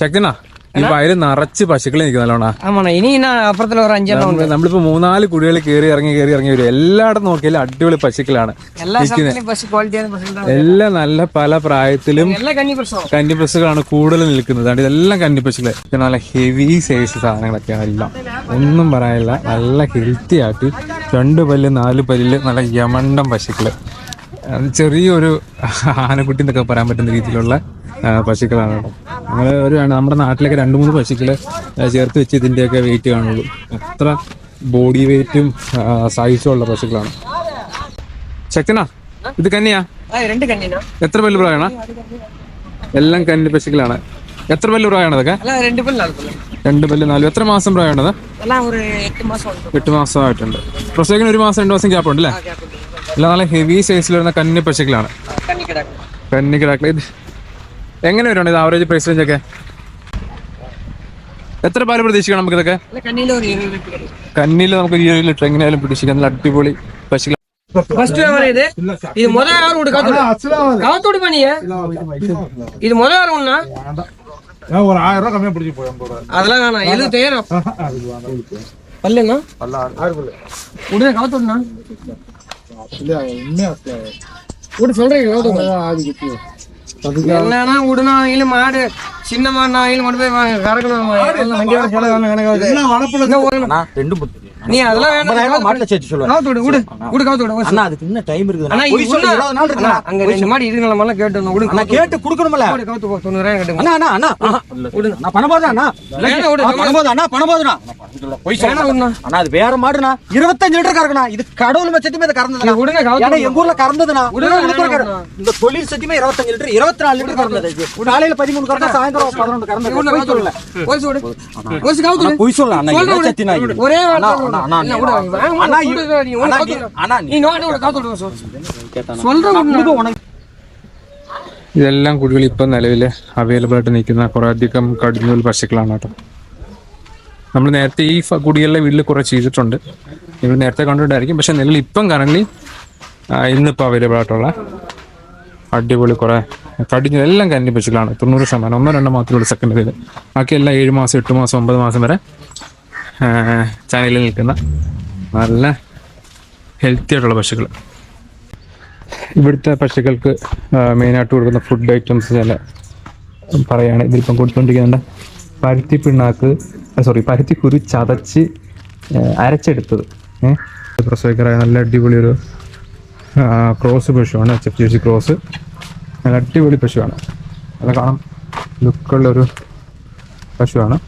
ശക്തിനാ ഈ വയറ് നിറച്ച് പശുക്കളെ നിൽക്കും നല്ലോണാ. ഇനി അപ്പുറത്തുള്ള ഒരു അഞ്ചെണ്ണം ഉണ്ട്. നമ്മളിപ്പോ മൂന്നാൽ കുടികൾ കയറി ഇറങ്ങി കയറി ഇറങ്ങി വരും. എല്ലായിടത്തും നോക്കിയാലും അടിപൊളി പശുക്കളാണ്. എല്ലാം നല്ല പല പ്രായത്തിലും കന്നി പശുക്കളാണ് കൂടുതൽ നിൽക്കുന്നത്. അതുകൊണ്ട് ഇതെല്ലാം കന്നി പശുക്കൾ നല്ല ഹെവി സൈസ് സാധനങ്ങളൊക്കെ എല്ലാം. ഒന്നും പറയാനില്ല. നല്ല ഹെൽത്തി ആയിട്ട് രണ്ട് പല്ല് നാല് പല്ല് നല്ല യമണ്ടം പശുക്കൾ. അത് ചെറിയൊരു ആനക്കുട്ടി എന്നൊക്കെ പറയാൻ പറ്റുന്ന രീതിയിലുള്ള പശുക്കളാണ്. നമ്മൾ ഒരു നമ്മുടെ നാട്ടിലൊക്കെ രണ്ട് മൂന്ന് പശുക്കളെ ചേർത്ത് വെച്ച് ഇതിന്റെയൊക്കെ വെയിറ്റ് കാണുള്ളൂ. അത്ര ബോഡി വെയിറ്റും സൈസും ഉള്ള പശുക്കളാണ്. ശക്തനാ ഇത് കന്നിയാ? എത്ര പല്ല് പ്രായമാണ് എല്ലാം കന്നി പശുക്കളാണ്. എത്ര പല്ല് പ്രായമാണ് അതൊക്കെ രണ്ട് പല്ല് നാല് എത്ര മാസം പ്രായമാണത് എട്ട് മാസമായിട്ടുണ്ട് പ്രസവിക്കുന്ന ഒരു മാസം രണ്ട് മാസം ഗ്യാപ്പ് ഉണ്ട്. അല്ലേ എല്ലാം നല്ല ഹെവി സൈസിൽ വരുന്ന കന്നി പശുക്കളാണ് கண்ணி கிடாக்கு കന്നി കിടാക്കള ഇത് എങ്ങനെ വരുവാണ് ഇത് ആവറേജ് പ്രൈസ് റേഞ്ച് ഒക്കെ എത്ര പാല് പ്രതീക്ഷിക്കണം നമുക്ക് ഇതൊക്കെ இல்லை கண்ணியில் ஒரு இருபது லிட்டர் കന്നിയിൽ നമുക്ക് ഇരുപത് ലിറ്റർ എങ്ങനെയാലും പ്രതീക്ഷിക്കാം നല്ല അടിപൊളി പശുക്കൾ ஃபர்ஸ்ட் வியாபாரம் இது இது முத யாரும் விடு காத்தோடு காத்தோடு பண்ணிய இது முத யாரும் ஒண்ணா ஒரு ஆயிரம் ரூபாய் கம்மியா பிடிச்சி போய் ஐம்பது ரூபாய் அதெல்லாம் வேணாம் எழுபத்தாயிரம் பல்லுண்ணா உடனே காத்தோடுண்ணா அப்படியா மாடு சின்ன மாடு கொண்டு போய் கறக்கணும் நீ அதெல்லாம் வேண்டாம் மாட்டுல சேர்த்து சொல்லுவேன். விடு விடு. காத்து விடு அண்ணா அதுக்கு இன்னும் டைம் இருக்குது. அண்ணா இது அங்க ரெண்டு மாடி இருக்கு எல்லாம் கேட்டு கொடுக்கணும்ல. விடு நான் பணம் போதா அண்ணா. விடு பணம் போதா பொய் வேணாம் சொல்ல விடுண்ணா அண்ணா அது வேற மாடுண்ணா இருபத்தஞ்சு லிட்டர் கறக்குண்ணா இது கடவுள் சத்தியமே இது கறந்ததுண்ணா நீ விடுங்க ஏன்னா காத்தோடு எங்க ஊர்ல கறந்ததுண்ணா விடுங்க, உங்களுக்கு ஒரு கற- வேணாம். இந்த தொழில் சத்தியமே இருபத்தஞ்சு லிட்டர் இருபத்தி நாலு லிட்டர் கறந்தது இது. காலையில பதிமூணு கறந்தா சாயந்தரம் பதினொன்று கறந்தது விடுண்ணா, பொய் காத்தோடு. சொல்லல ஓசி விடு ஓசி காத்து அண்ணா, விடு. பொய் சொல்லல அண்ணா சொல்றேன் இதை விடு. சத்தியனா இது. ஒரே அண்ணா, வார்த்தை அண்ணா, அண்ணா, இல்ல, விடு. வாங்க, அண்ணா, விடு, இ- நீ ஒண்ணு அண்ணா, காத்து நீ- விடு. அண்ணா, நீ நோண்டி விடு, காத்து விடு, சொல். கேட்டானா? சொல்றேன் நான் விடுண்ணா. கொடுக்க உனக்கு ഇതെല്ലാം കുടികൾ ഇപ്പം നിലവിൽ അവൈലബിൾ ആയിട്ട് നിൽക്കുന്ന കുറേ അധികം കടിഞ്ഞൂൽ പശുക്കളാണ് കേട്ടോ നമ്മൾ നേരത്തെ ഈ കുടികളിലെ വീട്ടിൽ കുറേ ചെയ്തിട്ടുണ്ട്. നിങ്ങൾ നേരത്തെ കണ്ടിട്ടായിരിക്കും പക്ഷെ നിലവിൽ ഇപ്പം കറന്റ് ഇന്നിപ്പോൾ അവൈലബിൾ ആയിട്ടുള്ള അടിപൊളി കുറേ കടിഞ്ഞ എല്ലാം കന്നി പശുക്കളാണ് തൊണ്ണൂറ് ശതമാനം. ഒന്നോ രണ്ടോ മാത്രമേ ഉള്ളൂ സെക്കൻഡറിയിൽ ബാക്കി എല്ലാം ഏഴ് മാസം എട്ട് മാസം ഒമ്പത് മാസം വരെ ചാനലിൽ നിൽക്കുന്ന നല്ല ഹെൽത്തി ആയിട്ടുള്ള പശുക്കൾ. ഇവിടുത്തെ പശുക്കൾക്ക് മെയിനായിട്ട് കൊടുക്കുന്ന ഫുഡ് ഐറ്റംസ് ചില പറയുകയാണ് ഇതിലിപ്പം കൊടുത്തുകൊണ്ടിരിക്കുന്നുണ്ട്. പരുത്തി പിണ്ണാക്ക് സോറി പരുത്തി കുരു ചതച്ച് അരച്ചെടുത്തത്. പ്രസവിക്കറായ നല്ല അടിപൊളി ഒരു ക്രോസ് പശുവാണ് എച്ച് എഫ് ജി ക്രോസ് നല്ല അടിപൊളി പശുവാണ്. നല്ല കാണാം. ലുക്കുള്ളൊരു പശുവാണ്.